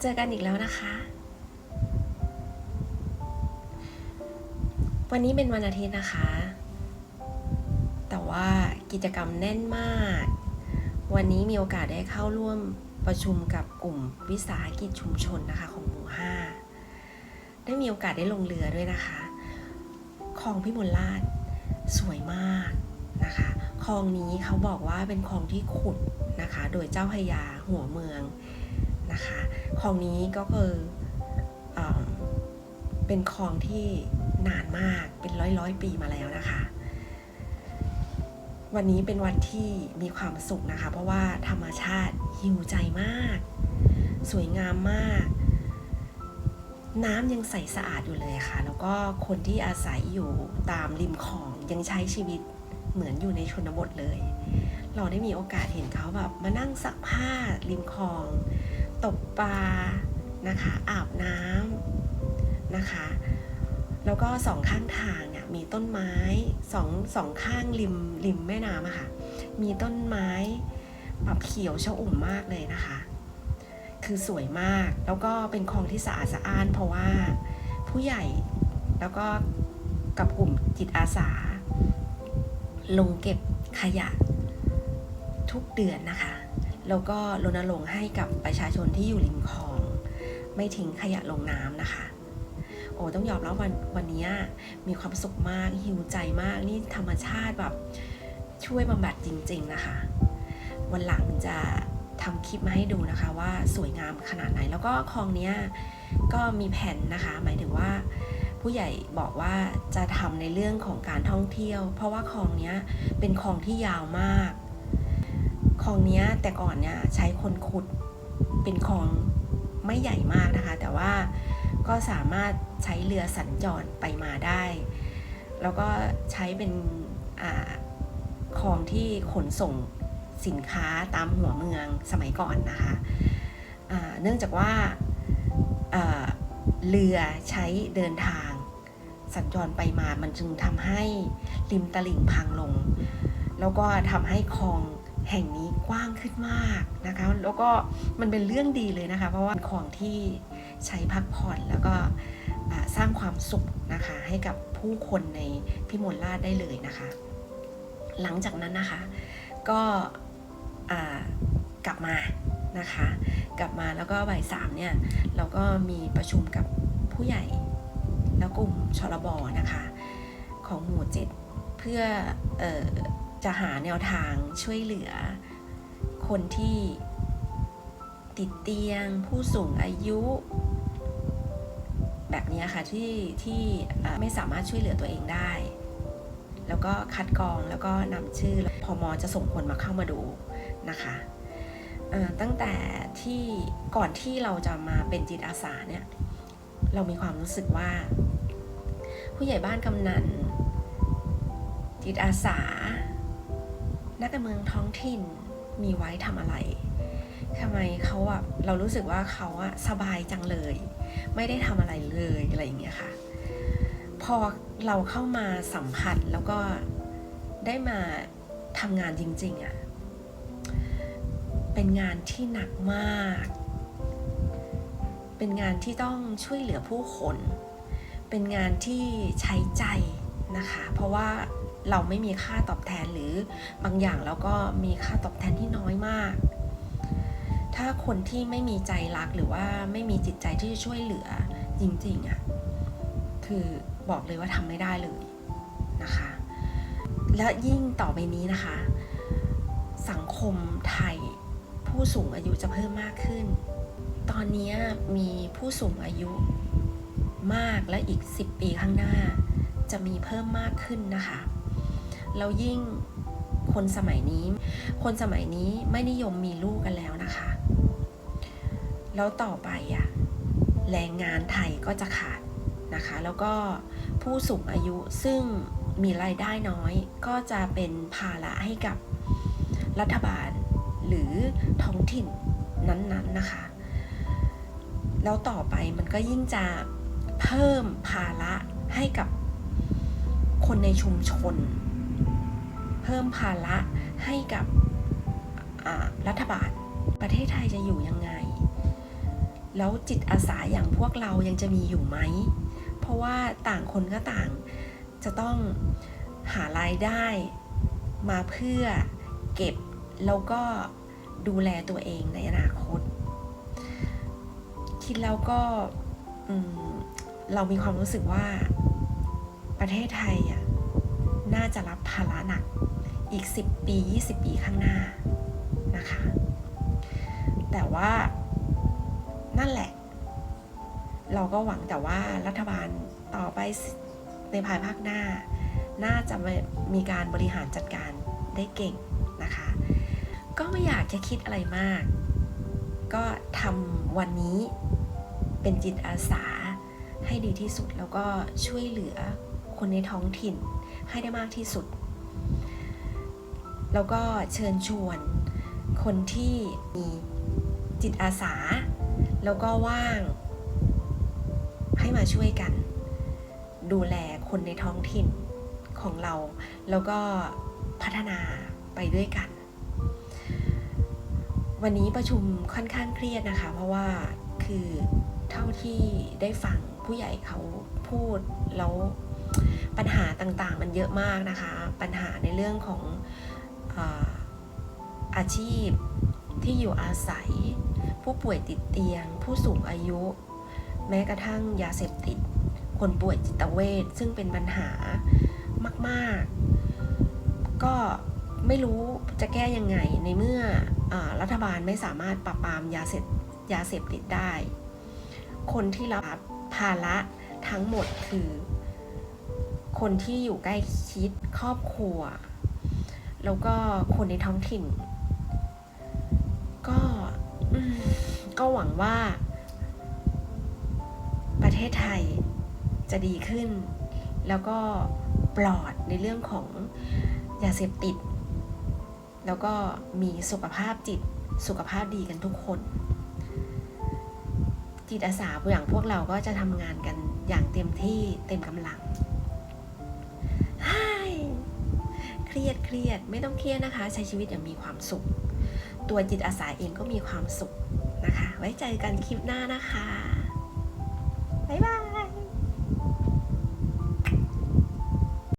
เจอกันอีกแล้วนะคะ วันนี้เป็นวันอาทิตย์นะคะ แต่ว่ากิจกรรมแน่นมาก วันนี้มีโอกาสได้เข้าร่วมประชุมกับกลุ่มวิสาหกิจชุมชนนะคะของหมู่ห้าได้มีโอกาสได้ลงเรือด้วยนะคะ คลองพิมลราชสวยมากนะคะ คลองนี้เขาบอกว่าเป็นคลองที่ขุดนะคะ โดยเจ้าพยาหัวเมือง นะคะคลองนี้ก็คือเอเป็นคลองที่นานมากเป็นร้อยร้อยปีมาแล้วนะคะ วันนี้เป็นวันที่มีความสุขนะคะ เพราะว่าธรรมชาติหิวใจมาก สวยงามมาก น้ำยังใสสะอาดอยู่เลยค่ะ แล้วก็คนที่อาศัยอยู่ตามริมคลองยังใช้ชีวิต เหมือนอยู่ในชนบทเลย เราได้มีโอกาสเห็นเขาแบบมานั่งซักผ้าริมคลอง ตกปลานะคะ อาบน้ำนะคะ แล้วก็สองข้างทางเนี่ยมีต้นไม้สองสองข้างริมริมแม่น้ำอะค่ะ มีต้นไม้แบบเขียวชอุ่มมากเลยนะคะ คือสวยมาก แล้วก็เป็นคลองที่สะอาดสะอ้าน เพราะว่าผู้ใหญ่แล้วก็กับกลุ่มจิตอาสา ลงเก็บขยะทุกเดือนนะคะ แล้วก็รณรงค์ให้กับประชาชนที่อยู่ริมคลอง ไม่ทิ้งขยะลงน้ำนะคะ โอ้ต้องยอมรับววันวันนี้มีความสุขมากหิวใจมากนี่ธรรมชาติแบบช่วยบำบัดจริง ๆนะคะ วันหลังจะทำคลิปมาให้ดูนะคะว่าสวยงามขนาดไหน แล้วก็คลองนี้ก็มีแผนนะคะ หมายถึงว่า ผู้ใหญ่บอกว่าจะทำในเรื่องของการท่องเที่ยว เพราะว่าคลองนี้เป็นคลองที่ยาวมากคลองนี้แต่ก่อนเนี่ยใช้คนขุดเป็นคลองไม่ใหญ่มากนะคะ แต่ว่าก็สามารถใช้เรือสัญจรไปมาได้ แล้วก็ใช้เป็นคลองที่ขนส่งสินค้าตามหัวเมืองสมัยก่อนนะคะเนื่องจากว่าเรือใช้เดินทาง สัญจรไปมามันจึงทำให้ริมตลิ่งพังลง แล้วก็ทำให้คลองแห่งนี้กว้างขึ้นมากนะคะ แล้วก็มันเป็นเรื่องดีเลยนะคะ เพราะว่าเป็นคลองที่ใช้พักผ่อนแล้วก็สร้างความสุขนะคะ ให้กับผู้คนในพิมลราชได้เลยนะคะ หลังจากนั้นนะคะก็กลับมานะคะ กลับมาแล้วก็บ่ายสามเนี่ยเราก็มีประชุมกับผู้ใหญ่ แล้วกลุ่มชลบนะคะ ของหมู่เจ็ดเพื่อออจะหาแนวทางช่วยเหลือ คนที่ติดเตียง ผู้สูงอายุ แบบนี้ค่ะที่ที่ไม่สามารถช่วยเหลือตัวเองได้ แล้วก็คัดกรองแล้วก็นำชื่อพอมจะส่งคนมาเข้ามาดูนะคะตั้งแต่ที่ก่อนที่เราจะมาเป็นจิตอาสาเนี่ย เรามีความรู้สึกว่า ผู้ใหญ่บ้านกำนันจิตอาสา นักการเมืองท้องถิ่นมีไว้ทำอะไรทำไมเขาอะเรารู้สึกว่าเขาอะสบายจังเลย ไม่ได้ทำอะไรเลยอะไรอย่างเงี้ยค่ะ พอเราเข้ามาสัมผัสแล้วก็ได้มาทำงานจริงๆอะเป็นงานที่หนักมาก เป็นงานที่ต้องช่วยเหลือผู้คน เป็นงานที่ใช้ใจนะคะ เพราะว่าเราไม่มีค่าตอบแทนหรือบางอย่างแล้วก็มีค่าตอบแทนที่น้อยมาก ถ้าคนที่ไม่มีใจรักหรือว่าไม่มีจิตใจที่จะช่วยเหลือจริงๆอะ่ะ คือบอกเลยว่าทำไม่ได้เลยนะคะ และยิ่งต่อไปนี้นะคะ สังคมไทยผู้สูงอายุจะเพิ่มมากขึ้น ตอนนี้มีผู้สูงอายุมากและอีก 10 ปีข้างหน้า จะมีเพิ่มมากขึ้นนะคะแล้วยิ่งคนสมัยนี้ คนสมัยนี้ไม่นิยมมีลูกกันแล้วนะคะ แล้วต่อไปอะแรงงานไทยก็จะขาดนะคะ แล้วก็ผู้สูงอายุซึ่งมีรายได้น้อยก็จะเป็นภาระให้กับรัฐบาลหรือท้องถิ่นนั้นๆนะคะ แล้วต่อไปมันก็ยิ่งจะเพิ่มภาระให้กับคนในชุมชน เพิ่มภาระให้กับรัฐบาล ประเทศไทยจะอยู่ยังไง แล้วจิตอาสาอย่างพวกเรายังจะมีอยู่ไหม เพราะว่าต่างคนก็ต่างจะต้องหารายได้มาเพื่อเก็บแล้วก็ดูแลตัวเองในอนาคต คิดแล้วก็เรามีความรู้สึกว่าประเทศไทยอะน่าจะรับภาระหนักอีก 10 ปี 20 ปีข้างหน้านะคะ แต่ว่านั่นแหละ เราก็หวังแต่ว่ารัฐบาลต่อไปในภายภาคหน้า น่าจะมีการบริหารจัดการได้เก่งนะคะ ก็ไม่อยากจะคิดอะไรมาก ก็ทำวันนี้ เป็นจิตอาสา ให้ดีที่สุดแล้วก็ช่วยเหลือคนในท้องถิ่นให้ได้มากที่สุด แล้วก็เชิญชวนคนที่มีจิตอาสา แล้วก็ว่าง ให้มาช่วยกัน ดูแลคนในท้องถิ่นของเรา แล้วก็พัฒนาไปด้วยกัน วันนี้ประชุมค่อนข้างเครียดนะคะ เพราะว่าคือ ท่าที่ได้ฟังผู้ใหญ่เขาพูดแล้วปัญหาต่างๆมันเยอะมากนะคะ ปัญหาในเรื่องของอาอาชีพที่อยู่อาศัย ผู้ป่วยติดเตียง ผู้สูงอายุ แม้กระทั่งยาเสพติด คนป่วยจิตเวชซึ่งเป็นปัญหามากๆ ก็ไม่รู้จะแก้ยังไงในเมื่ออรัฐบาลไม่สามารถปราบปรามยาเสพยาเสพติดได้ คนที่รับภาระทั้งหมดคือ คนที่อยู่ใกล้ชิดครอบครัว แล้วก็คนในท้องถิ่น ก็ก็หวังว่า ประเทศไทยจะดีขึ้น แล้วก็ปลอดในเรื่องของยาเสพติด แล้วก็มีสุขภาพจิตสุขภาพดีกันทุกคน จิตอาสาอย่างพวกเราก็จะทำงานกันอย่างเต็มที่เต็มกำลังฮายเครียดเครียดไม่ต้องเครียดนะคะ ใช้ชีวิตอย่างมีความสุข ตัวจิตอาสาเองก็มีความสุขนะคะ ไว้เจอกันคลิปหน้านะคะบ๊ายบาย